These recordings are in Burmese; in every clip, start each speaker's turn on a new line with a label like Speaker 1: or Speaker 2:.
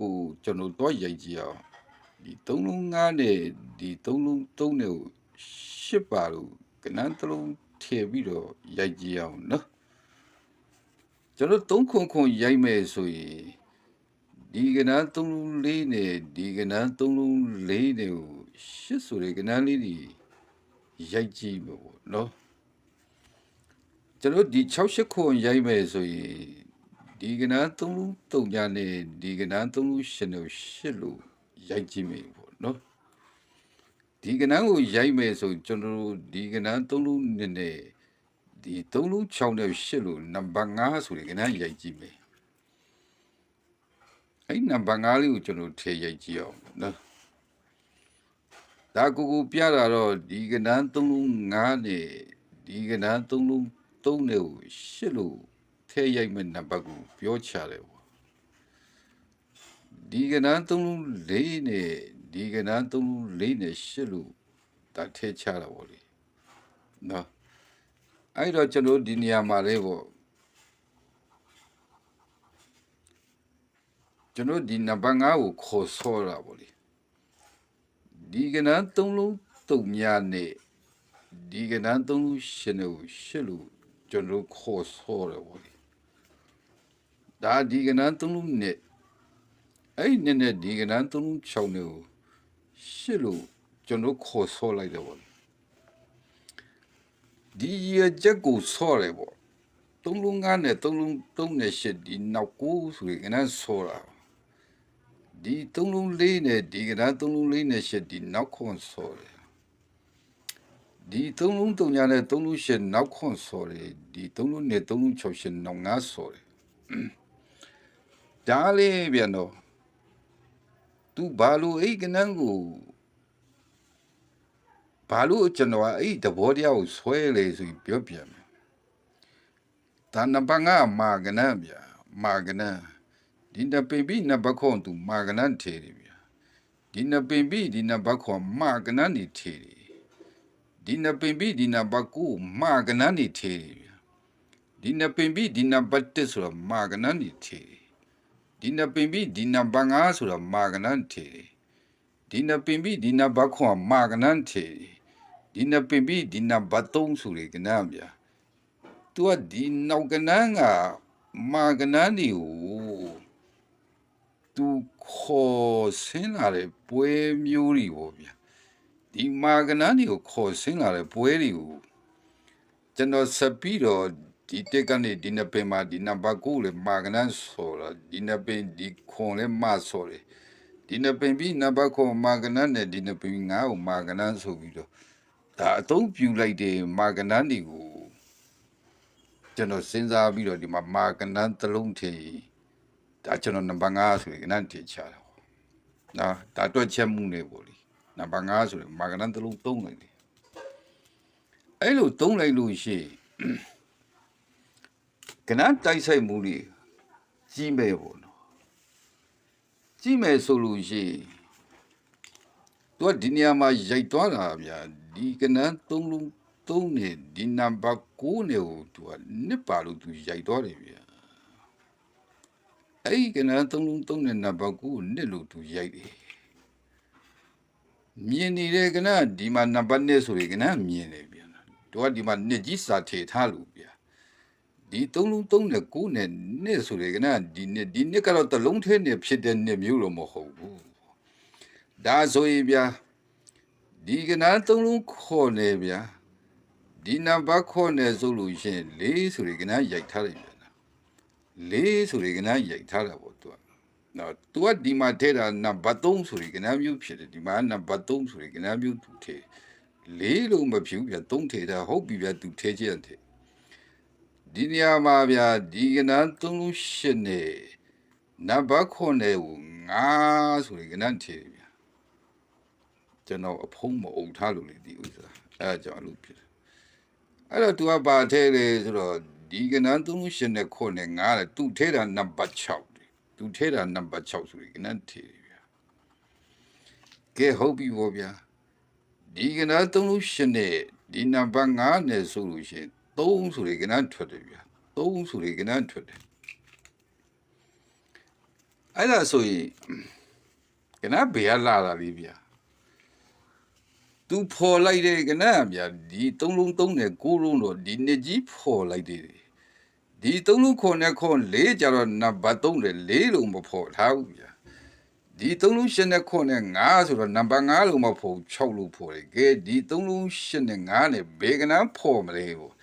Speaker 1: ကိုကျွန်တော်တော့ရိုက်ကြည့်အောင်ဒီ3လုံး9နဲ့ဒီ3လုံး3နဲ့ကို10ပါလို့ကနန်းတစ်လုံးထည့်ပြီးတော့ရိုက်ကြည့်အောင်နော်ကျွန်တော်3ခွန်ခွန်ရိုက်မယ်ဆိုရင်ဒီကနန်း3လုံး4နဲ့ဒီကနန်း3လုံး4နဲ့ကို10ဆိုတဲ့ကနန်းလေးတွေရိုက်ကြည့်မယ်ပေါ့နော်ကျွန်တော်ဒီ68ခွန်ရိုက်မယ်ဆိုရင် ဒီကနန်း3လုံး3ညနဲ့ဒီကနန်း3လုံး8နဲ့8လို့ရိုက်ကြည့်မယ်ပေါ့နော်ဒီကနန်းကိုရိုက်မယ်ဆိုကျွန်တော်တို့ဒီကနန်း3လုံးနဲ့နဲ့ဒီ3လုံး6နဲ့8လို့နံပါတ်5ဆိုတဲ့ကနန်းရိုက်ကြည့်မယ်အဲ့နံပါတ်5လေးကိုကျွန်တော်ထည့်ရိုက်ကြည့်အောင်နော်ဒါကိုကိုပြတာတော့ဒီကနန်း3လုံး5နဲ့ဒီကနန်း3လုံး3နဲ့ကို8လို့ ထည့်ရိုက်မဲ့နံပါတ်ကိုပြောချတယ်ပေါ့ဒီကနန်း3လုံး4နဲ့ဒီကနန်း3လုံး4နဲ့8လို့ဒါထည့်ချတာပေါ့လေနော်အဲ့တော့ကျွန်တော်ဒီနေရာမှာလေးပေါ့ကျွန်တော်ဒီနံပါတ်5ကိုခေါ်ဆောတာပေါ့လေဒီကနန်း3လုံး3ညနဲ့ဒီကနန်း3လုံး8နဲ့ကို8လို့ကျွန်တော်ခေါ်ဆောတယ်ပေါ့လေ ဒါဒီကနန်း3လုံးနဲ့အဲ့နဲ့နဲ့ဒီကနန်း3လုံး6နဲ့ကို8လို့ကျွန်တော်ခေါ်ဆောလိုက်တယ်ပေါ့လေဒီရချက်ကိုဆောတယ်ပေါ့3လုံး9နဲ့3လုံး3နဲ့8ဒီနောက်9ဆိုရင်ကနန်းဆောတာဒီ3လုံး4နဲ့ဒီကနန်း3လုံး4နဲ့8ဒီနောက်ခွန်ဆောတယ်ဒီ3လုံး3ညာနဲ့3လုံး8နောက်ခွန်ဆောတယ်ဒီ3လုံးနဲ့3လုံး6 8နောက်9ဆောတယ် ဒါလေးပြန်တော့သူဘာလို့အဲ့ကနန်းကိုဘာလို့ကျွန်တော်အဲ့တဘောတရားကိုဆွဲလေဆိုပြီးပြောပြမယ်ဒါနပငါမာကနန်းဗျာမာကနန်းဒီနပင်ပြီးနဘခွန်သူမာကနန်းထေတယ်ဗျာဒီနပင်ပြီးဒီနဘခွန်မာကနန်းနေထေတယ်ဒီနပင်ပြီးဒီနဘကူမာကနန်းနေထေတယ်ဗျာဒီနပင်ပြီးဒီနဘတက်ဆိုတော့မာကနန်းနေထေတယ် ဒီနပင်ပြီးဒီနဘငါဆိုတော့မာကနန်းထေတယ်ဒီနပင်ပြီးဒီနဘခွန်မာကနန်းထေတယ်ဒီနပင်ပြီးဒီနဘသုံးဆိုလေကနန်းဗျာသူကဒီနောက်ကနန်းကမာကနန်းနေကိုသူခေါ်ဆင်းလာတဲ့ပွဲမျိုးတွေပေါ့ဗျာဒီမာကနန်းတွေကိုခေါ်ဆင်းလာတဲ့ပွဲတွေကိုကျွန်တော်ဆက်ပြီးတော့ ဒီတက်ကနေဒီနပင်မှာဒီနံပါတ်9လေမာကနန်းဆိုတာဒီနပင်ဒီခွန်လေမဆိုလေဒီနပင်ပြီးနံပါတ်9မာကနန်းနဲ့ဒီနပင်9ကိုမာကနန်းဆိုပြီးတော့ဒါအသုံးပြုလိုက်တဲ့မာကနန်းတွေကိုကျွန်တော်စဉ်းစားပြီးတော့ဒီမှာမာကနန်းတစ်လုံးထည့်ဒါကျွန်တော်နံပါတ်5ဆိုရင်ကနန်းထည့်ချတာပေါ့နော်ဒါတွက်ချက်မှုနေပေါ့လေနံပါတ်5ဆိုရင်မာကနန်းတစ်လုံးသုံးလိုက်တယ်အဲ့လိုသုံးလိုက်လို့ရှိရင် ကနန်းတိုက်ဆိုင်မှုတွေကြီးမဲ့ပေါ့နော်ကြီးမဲ့ဆိုလို့ရှိရင်သူကဒီနေရာမှာရိုက်သွားတာဗျာဒီကနန်းသုံးလုံးသုံးနေဒီနံပါတ်9နေကိုသူကနစ်ပါလို့သူရိုက်သွားတယ်ဗျာအဲ့ဒီကနန်းသုံးလုံးသုံးနေနံပါတ်9ကိုနစ်လို့သူရိုက်တယ်မြင်နေတဲ့ကနန်းဒီမှာနံပါတ်1ဆိုရယ်ကနန်းမြင်တယ်ဗျာသူကဒီမှာနစ်ကြီးစာထေထားလို့ဗျာ ဒီသုံးလုံးသုံးနဲ့9နဲ့နစ်ဆိုရယ်ကနန်းဒီနစ်ဒီနစ်ကတော့တလုံးထဲနဲ့ဖြစ်တဲ့နစ်မျိုးတော့မဟုတ်ဘူးဒါဆိုရင်ဗျာဒီကနန်းသုံးလုံးခေါ်နေဗျာဒီနံပါတ်ခေါ်နေဆိုလို့ရှိရင်၄ဆိုရယ်ကနန်းရိုက်ထားလိုက်ဗျာ၄ဆိုရယ်ကနန်းရိုက်ထားတာပေါ့သူကနော်သူကဒီမှာထဲတာနံပါတ်3ဆိုရယ်ကနန်းမျိုးဖြစ်တယ်ဒီမှာနံပါတ်3ဆိုရယ်ကနန်းမျိုးသူထဲ၄လို့မဖြစ်ဘူးဗျာ3ထဲတာဟုတ်ပြီဗျာသူထဲချင်တယ် ဒီနေရာမှာဗျာဒီကနန်း3လို့ရှင်းနေနံပါတ်ခေါ်နေကို9ဆိုရယ်ကနန်းထဲဗျာကျွန်တော်အဖုံးမအုပ်ထားလို့လေဒီဥစ္စာအဲကြောင့်အလုပ်ဖြစ်တယ်အဲ့တော့ तू ကပါထဲလေဆိုတော့ဒီကနန်း38နဲ့ခုနဲ့9လေ तू ထဲတာနံပါတ်6တယ် तू ထဲတာနံပါတ်6ဆိုရင်ကနန်းထဲတယ်ဗျာကဲဟုတ်ပြီဗောဗျာဒီကနန်း38နဲ့ဒီနံပါတ်9နဲ့ဆိုလို့ရှိရင် 3ဆိုရင်ကနန်းထွက်တယ်ဗျာ3ဆိုရင်ကနန်းထွက်တယ်အဲ့ဒါဆိုရင်ကနဘေးကလာတာလေးဗျာသူဖော်လိုက်တယ်ကနဗျာဒီသုံးလုံးသုံးတယ်ကိုးလုံးတော့ဒီနှစ်ကြီးဖော်လိုက်တယ်ဒီသုံးလုံးခွန်နဲ့ခွန်လေးကြတော့နံပါတ်3တယ်လေးလုံးမဖော်ထားဘူးဗျာဒီသုံးလုံးရှင်းနဲ့ခွန်နဲ့9ဆိုတော့နံပါတ်5လုံးမဖော်6လုံးဖော်တယ်ကဲဒီသုံးလုံးရှင်းနဲ့9နဲ့ဘေကနဖော်မလဲဘူး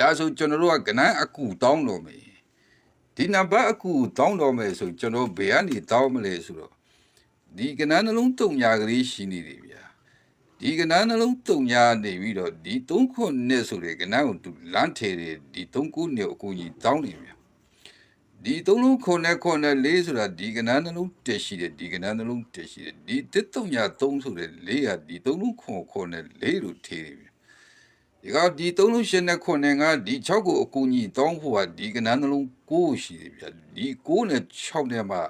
Speaker 1: ဒါဆိုကျွန်တော်တို့ကကနအကူတောင်းတော့မယ်ဒီနံပါတ်အကူတောင်းတော့မယ်ဆိုကျွန်တော်ဘေကနေတောင်းမလဲဆိုတော့ဒီကနနှလုံးတုံညာကလေးရှိနေတယ်ဗျာဒီကဏ္ဍနှလုံးတုံညာနေပြီးတော့ဒီ3ခုနှစ်ဆိုတဲ့ကဏ္ဍကိုသူလမ်းထေတယ်ဒီ3ခုနှစ်အကူကြီးတောင်းနေပြန်ဒီ3လုံးခုနှစ်ခုနှစ်လေးဆိုတာဒီကဏ္ဍနှလုံးတက်ရှိတယ်ဒီကဏ္ဍနှလုံးတက်ရှိတယ်ဒီတစ်တုံညာ3ဆိုတဲ့လေးဟာဒီ3လုံးခုခုနှစ်လေးလို့ထေတယ်ပြန် ဒီကဒီ3လုံးရှင်းတဲ့ခုနှစ်ကဒီ6ကိုအကူကြီးတောင်းဖို့ဟာဒီကဏ္ဍနှလုံး9ရှိတယ်ပြန်ဒီ9နဲ့6နဲ့မှာ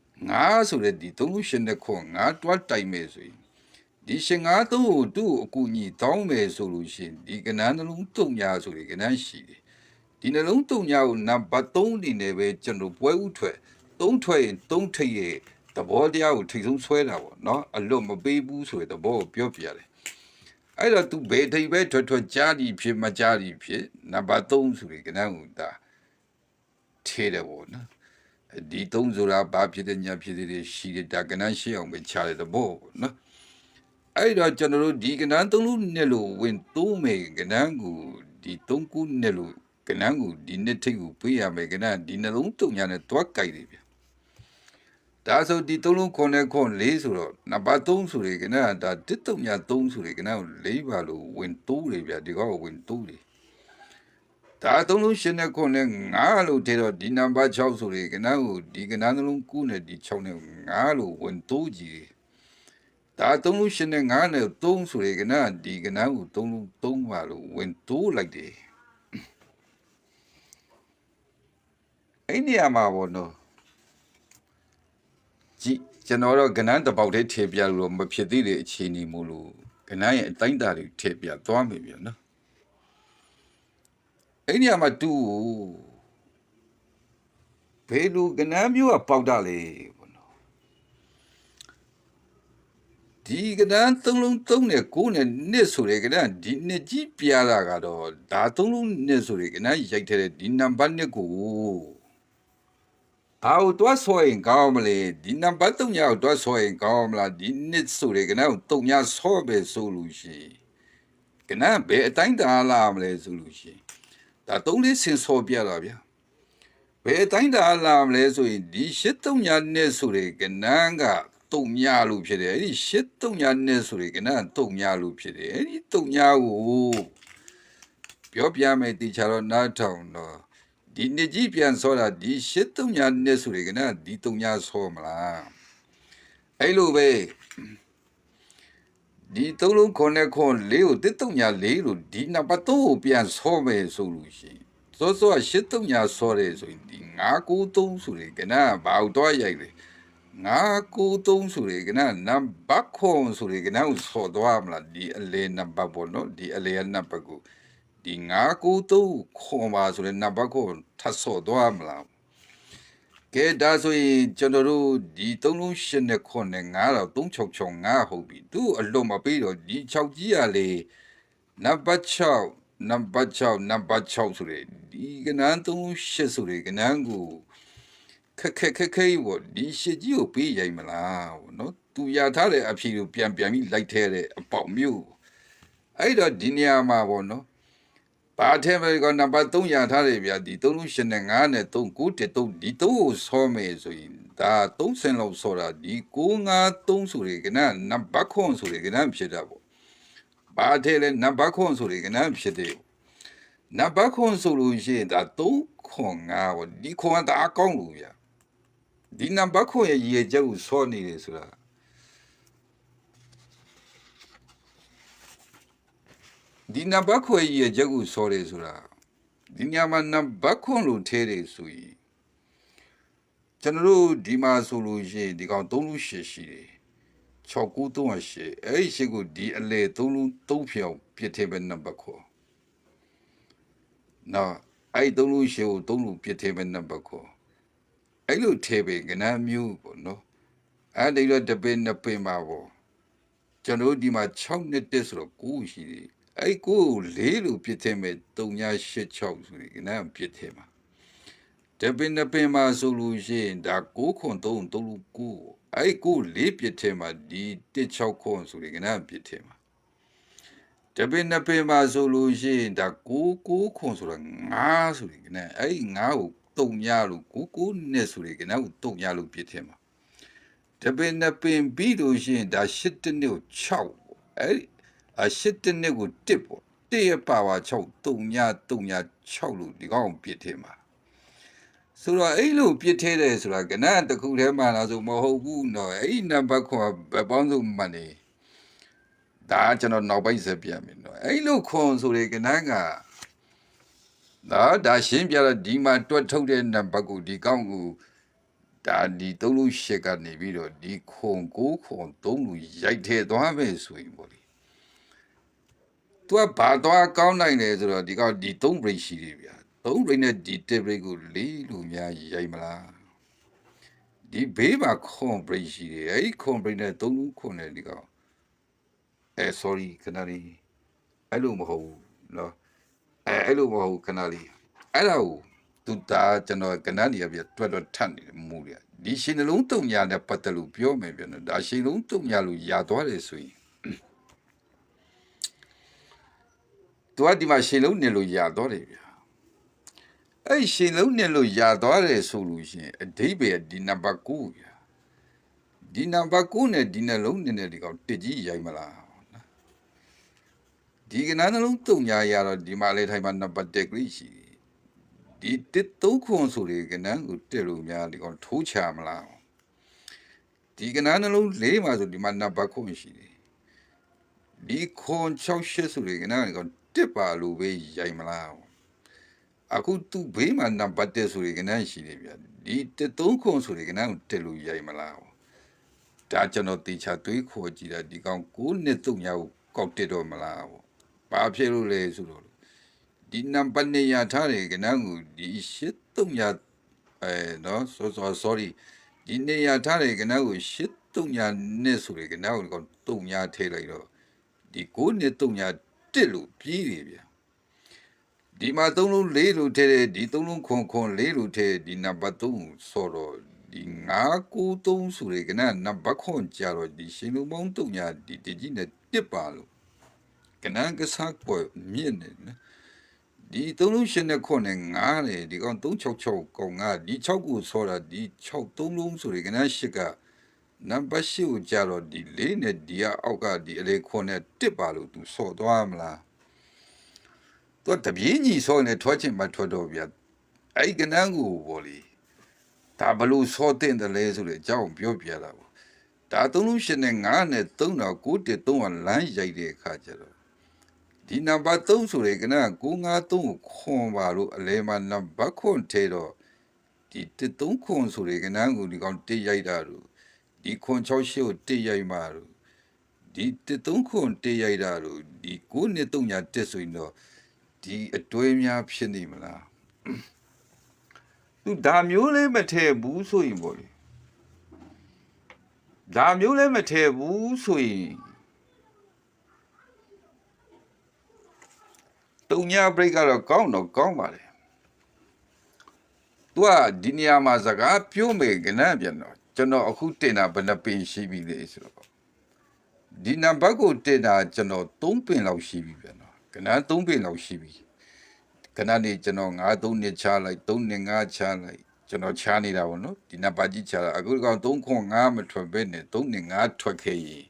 Speaker 1: 9ဆိုတဲ့ဒီ3လုံးရှင်းတဲ့ခု9တွားတိုက်မယ်ဆိုရင်ဒီရှင်ငါသုံးကိုသူ့ကိုအကူအညီတောင်းမယ်ဆိုလို့ရှိရင်ဒီကဏ္ဍနှလုံးတုံညာဆိုတဲ့ကဏ္ဍရှိတယ်ဒီနှလုံးတုံညာကိုနံပါတ်3အနေနဲ့ပဲကျွန်တော်ပွဲဥထွက်3ထွက်ရင်3ထိပ်ရဲ့သဘောတရားကိုထိတ်ဆုံးဆွဲတာပေါ့နော်အလွတ်မပေးဘူးဆိုတဲ့သဘောကိုပြောပြရတယ် အဲ့တော့ तू ဘယ်ထိပ်ပဲထွက်ထွက်ကြားဒီဖြစ်မကြားဒီဖြစ်နံပါတ်3ဆိုတဲ့ကဏ္ဍကိုဒါထေတယ်ပေါ့နော်ဒီ3ဆိုတာဘာဖြစ်တဲ့ညာဖြစ်တဲ့ရှိတဲ့ဒါကဏ္ဍရှိအောင်ပဲခြားတဲ့သဘောပေါ့နော်အဲ့တော့ကျွန်တော်တို့ဒီကဏ္ဍသုံးလုံးနဲ့လို့ဝင်သုံးမယ်ကဏ္ဍကိုဒီသုံးခုနဲ့လို့ကဏ္ဍကိုဒီနှစ်ထိပ်ကိုပေးရမယ်ကဏ္ဍဒီနှလုံးတုံညာနဲ့တွားကြိုက်တယ်ဗျ ဒါဆိုဒီသုံးလုံးခွန်နဲ့ခွန်၄ဆိုတော့နံပါတ်3ဆိုရယ်ကဏ္ဍဒါတစ်တုံညာ3ဆိုရယ်ကဏ္ဍကို၄ပါလို့ဝင်တိုးတယ်ဗျဒီကောဝင်တိုးတယ်ဒါသုံးလုံးရှင်းတဲ့ခွန်နဲ့9လို့ထေတော့ဒီနံပါတ်6ဆိုရယ်ကဏ္ဍကိုဒီကဏ္ဍနှလုံး9နဲ့ဒီ6နဲ့9လို့ဝင်တိုးကြည့်တယ်ဒါသုံးလို့ရှင်းတဲ့ငါးနဲ့သုံးဆိုရယ်ကနဒီကနကိုသုံးလို့သုံးပါလို့ဝင်တိုးလိုက်တယ်အဲ့ဒီအမှာပေါ့နော် ကြည့်ကျွန်တော်တော့ကနန်းတစ်ပေါက်တည်းထည့်ပြလို့မဖြစ်သေးတဲ့အခြေအနေမို့လို့ကနန်းရဲ့အတိုင်းတာတွေထည့်ပြသွားမယ်ပြန်နော်အဲ့ဒီအမှာတူဘယ်လိုကနန်းမျိုးကပေါက်တာလဲပေါ့နော်ဒီကဒန်းသုံးလုံးသုံးနဲ့ကိုးနဲ့နှစ်ဆိုတဲ့ကဒန်းဒီနှစ်ကြီးပြားတာကတော့ဒါသုံးလုံးနှစ်ဆိုတဲ့ကဒန်းရိုက်တဲ့ဒီနံပါတ်နှစ်ကို ဘာလို့တွားဆွဲရင်ကောင်းမလဲဒီနံပါတ်3ညကိုတွားဆွဲရင်ကောင်းမလားဒီနှစ်ဆိုတဲ့ကဒန်းကို3ညဆော့ပဲဆိုလို့ရှိရင်ကဒန်းဘယ်အတိုင်းတာလာမလဲဆိုလို့ရှိရင်ဒါသုံးလေးစင်ဆော့ပြတာဗျာဘယ်အတိုင်းတာလာမလဲဆိုရင်ဒီရှစ်3ညနှစ်ဆိုတဲ့ကဒန်းကတုံညာလို့ဖြစ်တယ်အဲ့ဒီရှစ်တုံညာနဲ့ဆိုရယ်ကနတုံညာလို့ဖြစ်တယ်အဲ့ဒီတုံညာကိုပြောပြမယ်တေချာတော့နားထောင်တော့ ဒီနှစ်ကြီးပြန်ဆောတာဒီရှစ်တုံညာနဲ့ဆိုရယ်ကနဒီတုံညာဆောမလားအဲ့လိုပဲဒီသုံးလုံးခွန်နဲ့ခွန်လေးကိုတစ်တုံညာလေးလို့ဒီနံပါတ်3ကိုပြန်ဆောမယ်ဆိုလို့ရှိရင်စောစောရှစ်တုံညာဆောတယ်ဆိုရင်ဒီ993ဆိုရယ်ကနဘာလို့တော့ရိုက်လဲငါကိုသုံးဆိုရယ်ကနနံပါတ်ခွန်ဆိုရယ်ကနကိုဆော်သွားမလားဒီအလေနံပါတ်ပေါ့နော်ဒီအလေနံပါတ်ကို ဒီငါကိုသုံးခွန်ပါဆိုရယ်နံပါတ်ကိုထပ်ဆော်သွားမလားကဲဒါဆိုရင်ကျွန်တော်တို့ဒီသုံးလုံးရှင်းနဲ့ခွန်နဲ့ငါတော့3665ဟုတ်ပြီသူအလွန်မပြီးတော့ဒီ6ကြီးရလေနံပါတ်6နံပါတ်6နံပါတ်6ဆိုရယ်ဒီကနန်း38ဆိုရယ်ကနန်းကိုခက်ခက်ခက်ခဲပေါ့ဒီရှစ်ကြီးကိုပေးရိုက်မလားပေါ့နော်သူရထားတဲ့အဖြေကိုပြန်ပြန်ပြီးလိုက်ထဲတဲ့အပေါက်မျိုးအဲ့တော့ဒီနေရာမှာပေါ့နော် ဘာထဲမှာကနံပါတ်3ရထားတယ်ဗျာဒီ3လို့ရှင်နဲ့9နဲ့3 9တက်3ဒီ3ကိုဆောမယ်ဆိုရင်ဒါ3ဆင်လောက်ဆောတာဒီ9 5 3ဆိုရယ်ကနနံပါတ်ခွန်ဆိုရယ်ကနဖြစ်တာပေါ့ဘာထဲလဲနံပါတ်ခွန်ဆိုရယ်ကနဖြစ်တယ်နံပါတ်ခွန်ဆိုလို့ရှိရင်ဒါ3ခွန်5ပေါ့ဒီခွန်ကဒါအကောင်းလို့ဗျာဒီနံပါတ်ခွန်ရဲ့ရည်ရွယ်ချက်ကိုစောနေတယ်ဆိုတာ ဒီနံပါတ်ခွန်ရဲ့ရည်ရွယ်ချက်ကိုစောတယ်ဆိုတာဒီညမှာနံပါတ်ခွန်လို့ထဲတယ်ဆိုရင်ကျွန်တော်တို့ဒီမှာဆိုလို့ရှိရင်ဒီကောင်3လူရှည်ရှိတယ်6938အဲ့ဒီရှစ်ကိုဒီအလေ3လူ3ဖြောင်ပြစ်ထည့်ပဲနံပါတ်ခွန်နော်အဲ့ဒီ3လူရှည်ကို3လူပြစ်ထည့်ပဲနံပါတ်ခွန်အဲ့လိုထဲပင်ကနန်းမျိုးပေါ့နော်အဲ့ဒီတော့တပင်နှစ်ပင်ပါပေါ့ကျွန်တော်ဒီမှာ6နှစ်တက်ဆိုတော့9ရှိတယ် အဲ့9ကို4လို့ပြစ်ထဲမဲ့3986ဆိုရင်ကနန်းပြစ်ထဲမှာတပင်နှစ်ပင်မှာဆိုလို့ရှိရင်ဒါ9ခွန်3 3လို့9အဲ့9 4ပြစ်ထဲမှာဒီ16ခွန်ဆိုရင်ကနန်းပြစ်ထဲမှာတပင်နှစ်ပင်မှာဆိုလို့ရှိရင်ဒါ9 9ခွန်ဆိုတော့9ဆိုရင်ကနန်းအဲ့9ကိုတုံညလို့9 9နဲ့ဆိုရင်ကနန်းကိုတုံညလို့ပြစ်ထဲမှာတပင်နှစ်ပင်ပြီးလို့ရှိရင်ဒါ၈တနစ်ကို6ပေါ့ အဲ့ဒီအ၈တနစ်ကို1ပေါ့1ရပါပါ6 3ည3ည6လို့ဒီကောင်ပြစ်ထင်းမှာဆိုတော့အဲ့လိုပြစ်ထဲတယ်ဆိုတာကနတစ်ခုတည်းမှလားဆိုမဟုတ်ဘူးနော်အဲ့ဒီနံပါတ်ခွန်ဘယ်ပေါင်းစုမှနေဒါကျွန်တော်နောက်ပိုင်းဆက်ပြမယ်နော်အဲ့လိုခွန်ဆိုတဲ့ကနကဒါဒါရှင်းပြတော့ဒီမှာတွတ်ထုတ်တဲ့နံပါတ်ကိုဒီကောင်ကိုဒါဒီသုံးလို့ရှစ်ကနေပြီးတော့ဒီခွန်ကိုခွန်သုံးလို့ရိုက်ထဲသွားမယ်ဆိုရင်ပေါ့လေ သူကဘာသွားကောင်းနိုင်လဲဆိုတော့ဒီကောင်ဒီသုံး break ရှိတယ်ဗျာသုံး break နဲ့ဒီ1 break ကိုလေးလို့များရိုက်မလားဒီဘေးမှာခွန် break ရှိတယ်အဲ့ဒီခွန် break နဲ့သုံးလို့ခွန်နဲ့ဒီကောင်အဲ sorry ခဏလေးအဲ့လိုမဟုတ်ဘူးနော်အဲအဲ့လိုမဟုတ်ဘူးခဏလေးအဲ့ဒါကိုသူဒါကျွန်တော်ကနန်းကြီးပြတွတ်တွတ်ထတ်နေတယ်မူရဒီရှင်နှလုံးတုံညာနဲ့ပတ်သက်လို့ပြောမယ်ပြန်တော့ဒါရှင်လုံးတုံညာလို့ယာသွားတယ်ဆိုရင် သူကဒီမှာရှင်လုံးနေလို့ယာသွားတယ်ဗျာအဲ့ရှင်လုံးနေလို့ယာသွားတယ်ဆိုလို့ရှိရင်အဓိပ္ပာယ်ဒီနံပါတ်9ဗျာဒီနံပါတ်9နဲ့ဒီနှလုံးနေနဲ့ဒီကောင်တစ်ကြီးရိုက်မလားနော်ဒီကနန်းနှလုံးတုံညာရတော့ဒီမှာလေထိုင်မှာနံပါတ်1ကလေးရှိတယ်ဒီတစ်သုံးခွန်ဆိုတွေကနန်းကိုတက်လို့များဒီကောင်ထိုးချမလားဒီကနန်းနှလုံးလေးမှာဆိုဒီမှာနံပါတ်ခွန်ရှိတယ်ဒီခွန်68ဆိုတွေကနန်းကောင် တစ်ပါလို့ပဲရိုက်မလားအခုသူ့ဘေးမှာနံပါတ်1ဆိုရင်ကနန်းရှိနေဗျာဒီတစ်သုံးခုဆိုရင်ကနန်းကိုတက်လို့ရိုက်မလားဒါကျွန်တော်တေချာသွေးခေါ်ကြည့်တာဒီကောင်9နှစ်သုံးညာကိုကောက်တက်တော့မလားပေါ့ဘာဖြစ်လို့လဲဆိုတော့ဒီနံပါတ်1ရထားတယ်ကနန်းကိုဒီ8သုံးညာအဲနော် so so sorry ဒီနေရထားတယ်ကနန်းကို8သုံးညာနဲ့ဆိုရင်ကနန်းကိုတုံညာထည့်လိုက်တော့ဒီ9နှစ်သုံးညာ 1လို့ပြီးတယ်ဗျာဒီမှာ3လုံး4လို့ထဲတယ်ဒီ3လုံးခွန်ခွန်4လို့ထဲဒီနံပါတ်3ဆိုတော့ဒီ993ဆိုတဲ့ကနနံပါတ်ခွန်ကြတော့ဒီရှင်လူပေါင်းတုံညာဒီတကြီးနဲ့တစ်ပါလို့ကနန်းကစားပွဲမြင့်နေနော်ဒီ3လုံးရှင်နဲ့ခွန်နဲ့9တယ်ဒီကောင်366ကောင်ကဒီ6ကိုဆောတာဒီ6 3လုံးဆိုတဲ့ကနန်းရှစ်က နံပါတ်8ကိုကြာတော့ဒီ4နဲ့ဒီကအောက်ကဒီအလေခွနဲ့တစ်ပါလို့သူဆော့သွားမလားသူတပြင်းကြီးဆော့နေထွက်ချင်မှထွက်တော့ဗျအဲ့ကနန်းကိုဘောလီဒါဘလို့ဆော့တဲ့တယ်လဲဆိုလေအကြောင်းပြောပြတာပေါ့ဒါ3လုံးရှင်နဲ့9နဲ့3တော့9တက်3ကလမ်းရိုက်တဲ့အခါကျတော့ဒီနံပါတ်3ဆိုရင်ကန953ကိုခွန်ပါလို့အလဲမှာနံပါတ်ခွန်ထဲတော့ဒီ3ခွန်ဆိုရင်ကနကိုဒီကောင်တိရိုက်တာလို့ ဒီခွန်68ကိုတိရိုက်မှာလို့ဒီ3ခွန်တိရိုက်တာလို့ဒီ9နဲ့3ညာတက်ဆိုရင်တော့ဒီအတွဲများဖြစ်နေမလားသူဒါမျိုးလေးမထည့်ဘူးဆိုရင်ပေါ့လေဒါမျိုးလေးမထည့်ဘူးဆိုရင်တုံညာဘရိတ်ကတော့ကောင်းတော့ကောင်းပါလေ။ तू ကဒီနေရာမှာစကားပြောမယ်ကနန်းပြန်တော့ ကျွန်တော်အခုတင်တာဘယ်နှပင်ရှိပြီလဲဆိုတော့ဒီနံပါတ်ကိုတင်တာကျွန်တော်3ပင်လောက်ရှိပြီပြန်တော့ကနန်း3ပင်လောက်ရှိပြီ။ကနန်းနေကျွန်တော်9 3နှစ်ချလိုက်3နှစ်5ချလိုက်ကျွန်တော်ချားနေတာပေါ့နော်ဒီနံပါတ်ကြီးချားတာအခုကောင်3ခွန်5မထွက်ဘဲနဲ့3နှစ်5ထွက်ခဲ့ရင်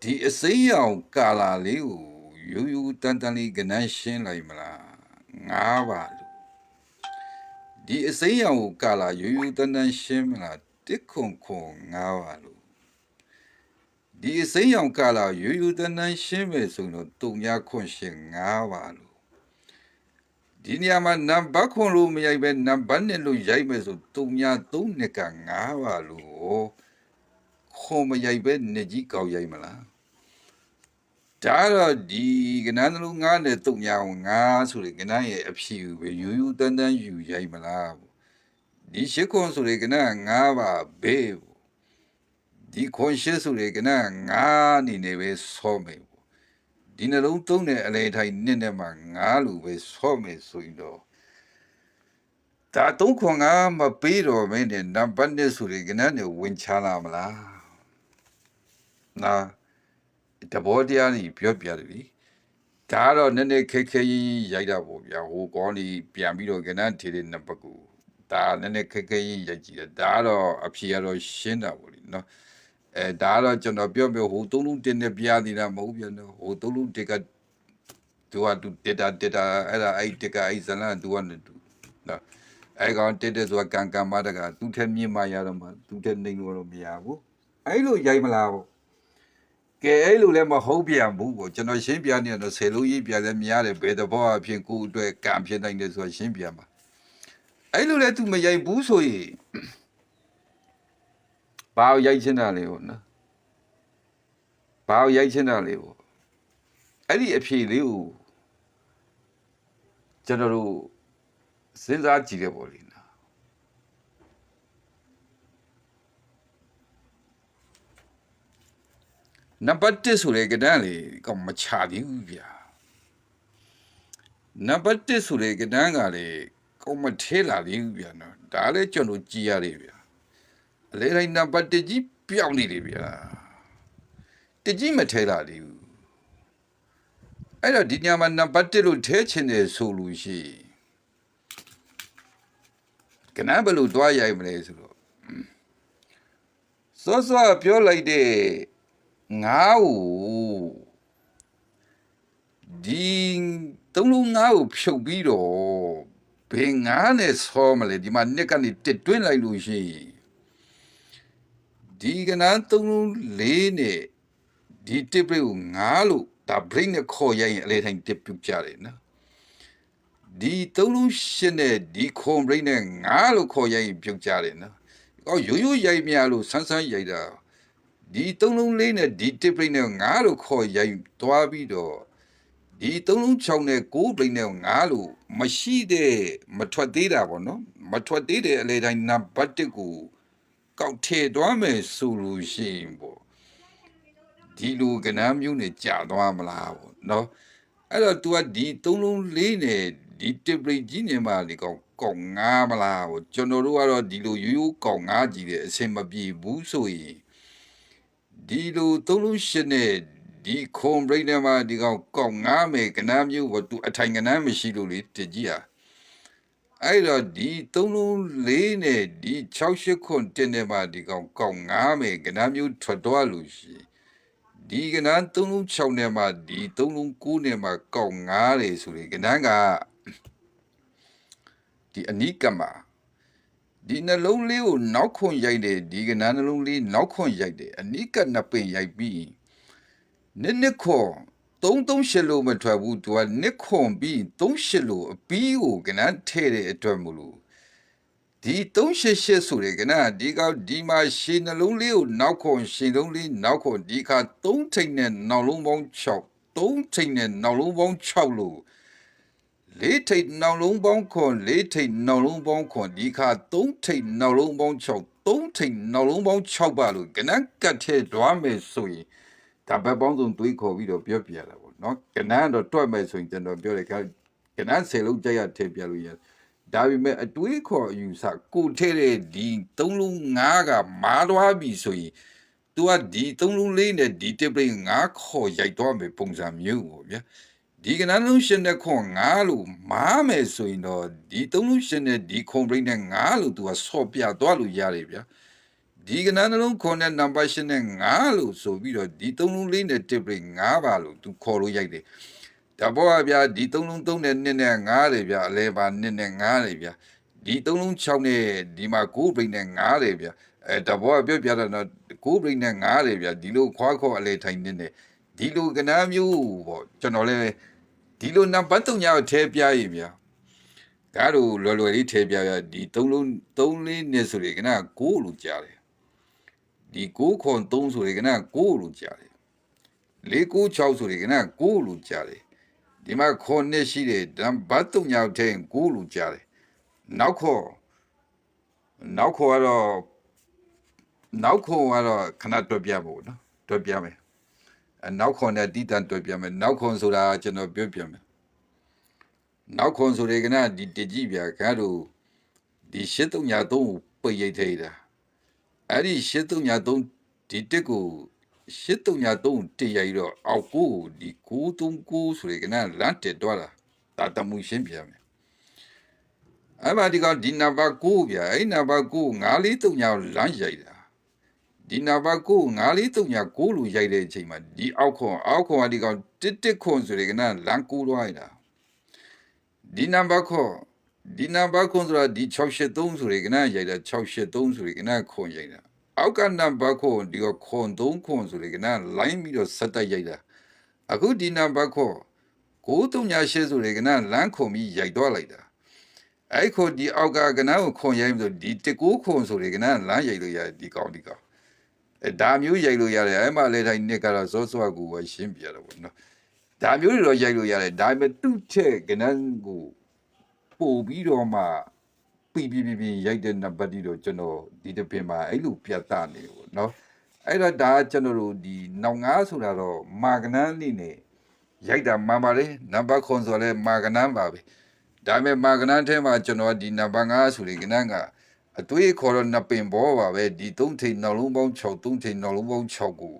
Speaker 1: ဒီအစိမ်းရောင်ကာလာလေးကိုယူယူတန်တန်လေးကနန်းရှင်းလိုက်မလားငါးပါလို့ ဒီအစိမ်းရောင်ကိုကာလာယူယူတန်တန်ရှင်းမလားတစ်ခွန်ခွန်ငါးပါလို့ဒီအစိမ်းရောင်ကာလာယူယူတန်တန်ရှင်းမယ်ဆိုတော့တုံညာခွန်ရှင်းငါးပါလို့ဒီနေရာမှာနံပါတ်ခွန်လို့မရိုက်ပဲနံပါတ်နဲ့လို့ရိုက်မယ်ဆိုတုံညာသုံးနှစ်ကငါးပါလို့ခွန်မရိုက်ပဲနေကြီးကောက်ရိုက်မလား ဒါတော့ဒီကနန်းလုံးငါးနဲ့တုံညာအောင်ငါဆိုရင်ကနန်းရဲ့အဖြူပဲယူယူတန်းတန်းယူရိုက်မလားပေါ့ဒီရှစ်ခွန်ဆိုရေကန9ပါဘေးပေါ့ဒီခွန်ရှစ်ဆိုရေကန9အနေနဲ့ပဲဆောမယ်ပေါ့ဒီနှလုံးသုံးတဲ့အလေထိုင်နှစ်နဲ့မှ9လူပဲဆောမယ်ဆိုရင်တော့ဒါသုံးခွန်ကမပေးတော့မင်းနဲ့နံပါတ်1ဆိုရေကနနဲ့ဝင်ချလာမလားနာ တဘောတရားကြီးပြောပြတယ်လीဒါကတော့နည်းနည်းခက်ခဲကြီးရိုက်တာပေါ့ဗျာဟိုကောင်းကြီးပြန်ပြီးတော့ကနန်းထေတဲ့နံပါတ်ကိုဒါနည်းနည်းခက်ခဲကြီးရိုက်ကြည့်တယ်ဒါကတော့အဖြေကတော့ရှင်းတာပေါ့လीနော်အဲဒါကတော့ကျွန်တော်ပြောပြဟိုသုံးလုံးတင်နေပြနေတာမဟုတ်ပြန်တော့ဟိုသုံးလုံးတက်ကသူကသူတက်တာတက်တာအဲ့ဒါအဲ့တက်ကအဲ့ဇလန်သူကနဲ့သူနော်အဲ့ကောင်တက်တဲ့ဆိုတာကံကံမတကသူထက်မြင့်မှရတော့မှသူထက်နှိမ်လို့မရဘူးအဲ့လိုရိုက်မလားပေါ့ ကဲအဲ့လိုလည်းမဟုတ်ပြန်ဘူးပေါ့ကျွန်တော်ရှင်းပြနေတော့ဆယ်လုံးကြီးပြန်လည်းမရတယ်ဘယ်သဘောအဖြစ်ကိုယ့်အတွက်ကံဖြစ်နိုင်တယ်ဆိုတာရှင်းပြမှာအဲ့လိုလည်း तू မရိုက်ဘူးဆိုရင်ဘာကိုရိုက်ချင်တာလဲပေါ့နော်ဘာကိုရိုက်ချင်တာလဲပေါ့အဲ့ဒီအဖြေလေးကိုကျွန်တော်တို့စဉ်းစားကြည့်ရပေါ့လေနော် နံပါတ်1ဆိုတဲ့ကဏ္ဍလေးကောမချသေးဘူးဗျာနံပါတ်1ဆိုတဲ့ကဏ္ဍကလည်းကောမထဲလာသေးဘူးဗျာနော်ဒါလည်းကျွန်တော်ကြည်ရတယ်ဗျာအလေတိုင်းနံပါတ်1ကြီးပြောင်းနေတယ်ဗျာတကြီးမထဲလာသေးဘူးအဲ့တော့ဒီညမှာနံပါတ်1လို့ထဲချင်တယ်ဆိုလို့ရှိရင်ကနဘယ်လိုတွားရိုက်မလဲဆိုတော့စောစောပြောလိုက်တဲ့ ငါ့ကိုဒီသုံးလုံးငါ့ကိုဖြုတ်ပြီးတော့ဘယ်ငါနဲ့ဆောမလဲဒီမှာနှစ်ကနေတစ်တွင်းလိုက်လို့ရှိရင်ဒီကနန်းသုံးလုံးလေးနဲ့ဒီတစ်ပရိကိုငါလို့ဒါ break နဲ့ခေါ်ရရင်အလေထိုင်တစ်ပြုတ်ကြတယ်နော်ဒီသုံးလုံးရှင်းတဲ့ဒီခွန် break နဲ့ငါလို့ခေါ်ရရင်ပြုတ်ကြတယ်နော်အော်ရိုးရိုးရိုက်မြလို့ဆန်းဆန်းရိုက်တာ ဒီသုံးလုံးလေးနဲ့ဒီတစ်ပရိနဲ့ငါလို့ခေါ်ရိုက်သွားပြီးတော့ဒီသုံးလုံးချောင်းနဲ့ကိုးပရိနဲ့ငါလို့မရှိတဲ့မထွက်သေးတာပေါ့နော်မထွက်သေးတဲ့အလေတိုင်းနံပါတ်1ကိုကောက်ထည့်သွားမယ်ဆိုလို့ရှိရင်ပေါ့ဒီလိုကနမ်းမျိုးနဲ့ကြာသွားမလားပေါ့နော်အဲ့တော့ तू ကဒီသုံးလုံးလေးနဲ့ဒီတစ်ပရိကြီးနေမှဒီကောင်ကောက်ငားမလားပေါ့ကျွန်တော်တို့ကတော့ဒီလိုရိုးရိုးကောက်ငားကြည့်တယ်အဆင်မပြေဘူးဆိုရင် ဒီလိုသုံးလုံးရှင်းတဲ့ဒီခွန်ဘရိတ်ထဲမှာဒီကောင်ကောက်ငားမယ်ကနမ်းမျိုးပေါ့ तू အထိုင်ကနမ်းမရှိလို့လေတကြီးอ่ะအဲ့တော့ဒီသုံးလုံးလေးနဲ့ဒီ68ခွန်တင်နေမှာဒီကောင်ကောက်ငားမယ်ကနမ်းမျိုးထွက်တော့လို့ရှိရင်ဒီကနန်း3လုံး6နဲ့မှဒီ3လုံး9နဲ့မှကောက်9တယ်ဆိုရင်ကနန်းကဒီအနိကမှာ ဒီနှလုံးလေးကိုနောက်ခွန်ရိုက်တယ်ဒီကနန်းနှလုံးလေးနောက်ခွန်ရိုက်တယ်အနိကနှစ်ပင်ရိုက်ပြီးနစ်နစ်ခွန်338လို့မထွက်ဘူးသူကနစ်ခွန်ပြီး38လို့အပီးကိုကနန်းထဲတဲ့အတွက်မလို့ဒီ388ဆိုတဲ့ကနဒီကောက်ဒီမှာရှင်းနှလုံးလေးကိုနောက်ခွန်ရှင်းလုံးလေးနောက်ခွန်ဒီခါ3ထိန်နဲ့နောက်လုံးပေါင်း6 3ထိန်နဲ့နောက်လုံးပေါင်း6လို့ လေးထိန်နောက်လုံးပေါင်းခွန်လေးထိန်နောက်လုံးပေါင်းခွန်ဒီခါ3ထိန်နောက်လုံးပေါင်း6 3ထိန်နောက်လုံးပေါင်း6ပါလို့ကနကတ်ထဲတွားမယ်ဆိုရင်ဒါပဲပေါင်းစုံတွေးခေါ်ပြီးတော့ပြောပြရတာပေါ့နော်ကနကတော့တွက်မယ်ဆိုရင်ကျွန်တော်ပြောတယ်ခါကန10လုံးကြက်ရထည့်ပြလို့ရတယ်ဒါပေမဲ့အတွေးခေါ်အယူဆကိုထဲတဲ့ဒီသုံးလုံးငါးကမားသွားပြီဆိုရင် तू ကဒီသုံးလုံးလေးနဲ့ဒီတစ်ပရိငါးခေါ်ရိုက်တော့မယ်ပုံစံမျိုးပေါ့ဗျာ ဒီကနန်းလုံးရှင်တဲ့ခွန်ငါးလို့မားမယ်ဆိုရင်တော့ဒီသုံးလုံးရှင်တဲ့ဒီခွန်ပရိနဲ့ငါးလို့ तू ကဆော့ပြသွားလို့ရတယ်ဗျာဒီကနန်းလုံးခွန်တဲ့နံပါတ်ရှင်နဲ့ငါးလို့ဆိုပြီးတော့ဒီသုံးလုံးလေးနဲ့တစ်ပရိငါးပါလို့ तू ခေါ်လို့ရိုက်တယ်တဘောကဗျာဒီသုံးလုံးသုံးနဲ့နှစ်နဲ့ငါးတယ်ဗျာအလဲပါနှစ်နဲ့ငါးတယ်ဗျာဒီသုံးလုံး6နဲ့ဒီမှာ9ဘိတ်နဲ့ငါးတယ်ဗျာအဲတဘောကပြောပြတာတော့9ဘိတ်နဲ့ငါးတယ်ဗျာဒီလိုခွားခေါ်အလဲထိုင်နှစ်နဲ့ဒီလိုကနားမျိုးပေါ့ကျွန်တော်လည်း ဒီလိုနံပါတ်3ညကိုထဲပြရင်ဗျာဒါတို့လွယ်လွယ်လေးထဲပြရဒီသုံးလုံးသုံးလေးနဲ့ဆိုရင်ကနာ9လို့ကြားတယ်ဒီ9ခွန်3ဆိုရင်ကနာ9လို့ကြားတယ်4 9 6ဆိုရင်ကနာ9လို့ကြားတယ်ဒီမှာခေါ်နှစ်ရှိတယ်ဓမ္မဘတ်တုံညောက်တဲ့ကိုလူကြတယ်နောက်ခေါ်နောက်ခေါ်ကတော့နောက်ခေါ်ကတော့ခဏတွက်ပြဖို့နော်တွက်ပြမယ်အ နောက်ခေါ်နဲ့တိတန်တွက်ပြမယ်နောက်ခေါ်ဆိုတာကျွန်တော်ပြောပြမယ်နောက်ခေါ်ဆိုတဲ့ကနဒီတကြည့်ပြခါတို့ဒီရှစ်တုံညာသုံးကိုပိတ်ရိတ်သေးတာအဲ့ဒီရှစ်တုံညာသုံးဒီတက်ကိုရှစ်တုံညာသုံးတရိုက်တော့အောက်ကိုဒီ939ဆိုတဲ့ကနလန့်တက်တော့တာဒါတမှုရှင်းပြမယ်အဲ့မှာဒီကောင်ဒီနံပါတ်9ဗျာအဲ့နံပါတ်9 943ညာလမ်းရိုက်တာ ဒီနံပါတ်9 943ညာ9လူရိုက်တဲ့အချိန်မှာဒီအောက်ခွန်အောက်ခွန်ကဒီကောင်တစ်တစ်ခွန်ဆိုတဲ့ကနလမ်း9သွားရတာဒီနံပါတ်ခွန်ဒီနံပါတ်ခွန်ဆိုတာဒီ683ဆိုတဲ့ကနရိုက်တာ683ဆိုတဲ့ကနခွန်ရိုက်တာအောက်ကနံပါတ်ခွန်ဒီကခွန်3ခွန်ဆိုတဲ့ကနလိုင်းပြီးတော့ဆက်တက်ရိုက်တာအခုဒီနံပါတ်ခွန်938ဆိုတဲ့ကနလမ်းခွန်ပြီးရိုက်သွားလိုက်တာအဲ့ခုဒီအောက်ကကနန်းကိုခွန်ရိုက်လို့ဒီတကူခွန်ဆိုလေကနန်းလမ်းရိုက်လို့ရတယ်ဒီကောင်ဒီကောင်အဲ ဒါမျိုးရိုက်လို့ရတယ်အဲ့မှာလေတိုင်းနှစ်ကတော့စောစောကူပဲရှင်းပြတော့ဗောနော်ဒါမျိုးတွေတော့ရိုက်လို့ရတယ်ဒါပေမဲ့သူ့ထက်ကနန်းကိုပို့ပြီးတော့မှပြပြပြပြရိုက်တဲ့နံပါတ်ဒီတော့ကျွန်တော်ဒီတစ်ပင်မှာအဲ့လိုပြတ်သားနေဗောနော်အဲ့တော့ဒါကကျွန်တော်တို့ဒီနောင်ငါဆိုတာတော့မာကနန်းလေးနဲ့ရိုက်တာမှန်ပါလေနံပါတ်ခွန်ဆိုလဲမာကနန်းပါပဲဒါပေမဲ့မာကနန်းထဲမှာကျွန်တော်ဒီနံပါတ်5ဆိုလေကနန်းက အသွေးခေါ်တော့နှစ်ပင်ပေါ်ပါပဲဒီ3ထိန်နှလုံးပေါင်း6 3ထိန်နှလုံးပေါင်း6ကို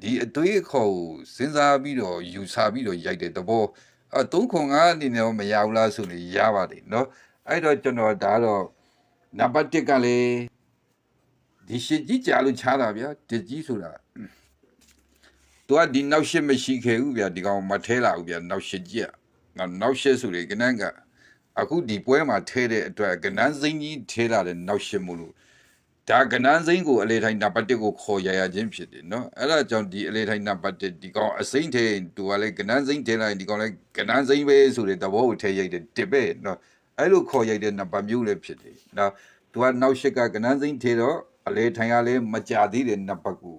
Speaker 1: ဒီအသွေးခေါ်ကိုစဉ်းစားပြီးတော့ယူဆပြီးတော့ရိုက်တဲ့သဘောအဲ3ခွန်5အနေနဲ့တော့မရဘူးလားဆိုလေရပါတယ်เนาะအဲ့တော့ကျွန်တော်ဒါတော့နံပါတ်1ကလေဒီရှစ်ကြီးကြာလို့ချားတာဗျာတကြီးဆိုတာသူကဒီနောက်ရှစ်မရှိခဲ့ဘူးဗျာဒီကောင်မထဲလာဘူးဗျာနောက်ရှစ်ကြီးကနောက်နောက်ရှစ်ဆိုလေကနန်းက အခုဒီပွဲမှာထဲတဲ့အတွက်ကနန်းစိမ့်ကြီးထဲလာတဲ့နောက်ရှင်းမှုလို့ဒါကနန်းစိမ့်ကိုအလေထိုင်နံပါတ်1ကိုခေါ်ရရခြင်းဖြစ်တယ်နော်အဲ့ဒါကြောင့်ဒီအလေထိုင်နံပါတ်1ဒီကောင်အစိမ့်ထဲသူကလည်းကနန်းစိမ့်ထဲလိုက်ဒီကောင်လည်းကနန်းစိမ့်ပဲဆိုတဲ့သဘောကိုထဲရိုက်တယ်တစ်ပဲနော်အဲ့လိုခေါ်ရိုက်တဲ့နံပါတ်မျိုးလည်းဖြစ်တယ်နော်သူကနောက်ရှစ်ကကနန်းစိမ့်ထဲတော့အလေထိုင်ကလည်းမကြသေးတဲ့နံပါတ်ကို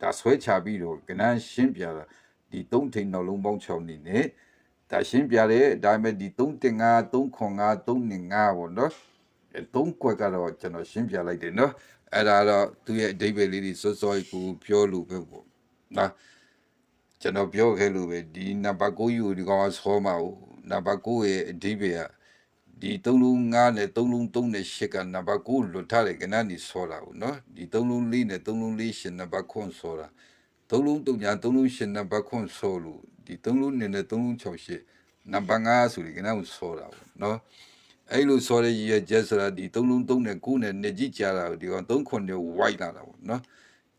Speaker 1: ဒါဆွဲချပြီးတော့ကနန်းရှင်းပြတာဒီသုံးထိန်နှလုံးပေါင်း6နေနဲ့ ဒါရှင်းပြတယ်ဒါပေမဲ့ဒီ3.5 3.5 3.5ပေါ့နော်အဲ3ကွက်ကတော့ကျွန်တော်ရှင်းပြလိုက်တယ်နော်အဲ့ဒါတော့သူရဲ့အဓိပ္ပာယ်လေးတွေစောစောကိုပြောလို့ပဲပေါ့နော်ကျွန်တော်ပြောခဲ့လို့ပဲဒီနံပါတ်9ယူဒီကောင်ဆောမှာဟိုနံပါတ်9ရဲ့အဓိပ္ပာယ်ကဒီ3လုံး5နဲ့3လုံး3နဲ့8ကနံပါတ်9လွတ်ထားတယ်ကနန်းนี่ဆောတာဟုတ်နော်ဒီ3လုံး4နဲ့3လုံး4ရှင်နံပါတ်9ဆောတာ3လုံး3ညာ3လုံး8နံပါတ်9ဆောလို့ ဒီ3လုံးနဲ့3လုံး6 8နံပါတ်5ဆိုဒီကနန်းကိုဆောတာပေါ့နော်အဲ့လိုဆောတဲ့ရည်ရဲ့ချက်ဆိုတာဒီ3လုံး3နဲ့9နဲ့နှစ်ကြီးကြာတာဒီကောင်3ခွန်နဲ့ဝိုက်လာတာပေါ့နော်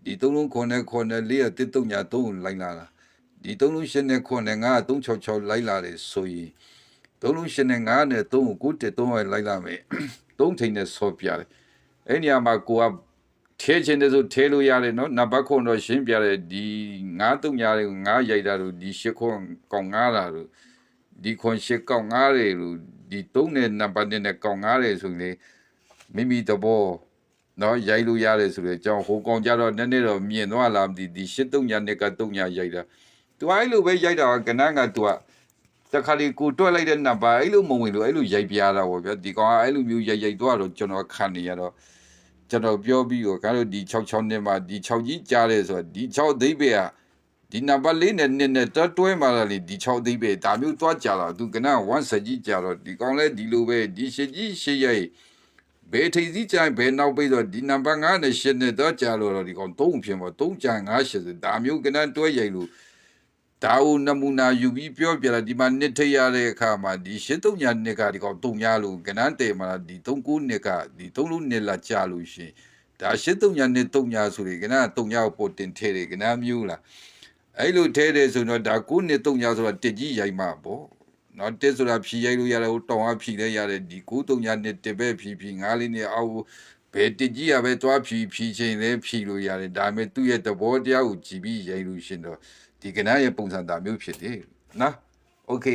Speaker 1: ဒီ3လုံးခွန်နဲ့ခွန်နဲ့4ရတစ်3ညာ3ကိုလိုက်လာတာဒီ3လုံး8နဲ့ခွန်နဲ့9 366လိုက်လာတယ်ဆိုရင်3လုံး8နဲ့9နဲ့3ကို9တက်3ရလိုက်လာမယ်3ထိန်နဲ့ဆောပြတယ်အဲ့နေရာမှာကိုက ထဲချင်းတဲ့ဆိုထဲလို့ရတယ်နော်နံပါတ်ခွန်တော့ရှင်းပြတယ်ဒီ9 3ညာတွေကို9ရိုက်တာလို့ဒီ8ခွန်ကောင်9လာလို့ဒီခွန်ရှစ်ကောက်ငားတယ်လို့ဒီသုံးတဲ့နံပါတ်နဲ့ကောက်ငားတယ်ဆိုရင်လေမိမိတဘောနော်ရိုက်လို့ရတယ်ဆိုတဲ့အကြောင်းဟိုကောင်ကြတော့နည်းနည်းတော့မြင်သွားလားမသိဒီရှစ်သုံးညာနဲ့ကသုံးညာရိုက်တာသူအဲ့လိုပဲရိုက်တာကကနန်းကသူကတခါလေကိုတွက်လိုက်တဲ့နံပါတ်အဲ့လိုမဝင်လို့အဲ့လိုရိုက်ပြားတာပေါ့ဗျာဒီကောင်ကအဲ့လိုမျိုးရိုက်ရိုက်သွားတော့ကျွန်တော်ခံနေရတော့ ကျွန်တော်ပြောပြီးတော့ကားလို့ဒီ66နှစ်မှာဒီ6ကြီးကြားတယ်ဆိုတော့ဒီ6အသိပဲကဒီနံပါတ်လေးနဲ့နှစ်နဲ့တွဲတွဲมาလာလေဒီ6သိပ်ပဲဒါမျိုးသွားကြလာသူကန1ဆက်ကြီးကြတော့ဒီကောင်လဲဒီလိုပဲဒီရှစ်ကြီးရှစ်ရဲ့ဘယ်ထိပ်စီးကြိုင်ဘယ်နောက်ပိတ်တော့ဒီနံပါတ်9နဲ့10နဲ့တော့ကြာလို့တော့ဒီကောင်3ဖြစ်မှာ3ကြာ9 10ဒါမျိုးကနတွဲရိုက်လို့ ဒါဦးနမူနာယူပြီးပြောပြလာဒီမှာနှစ်ထိပ်ရတဲ့အခါမှာဒီရှစ်3ညာနှစ်ကဒီကောင်3ညာလို့ကနန်းတယ်မှာဒီ3 9နှစ်ကဒီ3လို့နှစ်လာကြာလို့ရှင်ဒါရှစ်3ညာနှစ်3ညာဆိုရင်ကန3ညာကိုပို့တင်ထဲတယ်ကနမျိုးလားအဲ့လိုထဲတယ်ဆိုတော့ဒါ9နှစ်3ညဆိုတော့တစ်ကြီးရိုက်မှာပေါ့နော်တစ်ဆိုတာဖြီရိုက်လို့ရတယ်ဟိုတောင်အားဖြီလဲရတယ်ဒီ9 3ညနှစ်တစ်ပဲဖြီဖြီ9လေးနှစ်အောက်ဘယ်တစ်ကြီးရပဲသွားဖြီဖြီချိန်လဲဖြီလို့ရတယ်ဒါပေမဲ့သူ့ရဲ့သဘောတရားကိုကြည်ပြီးရိုက်လို့ရှင်တော့ ဒီကနရဲ့ပုံစံသားမျိုးဖြစ်တယ်နော်โอเค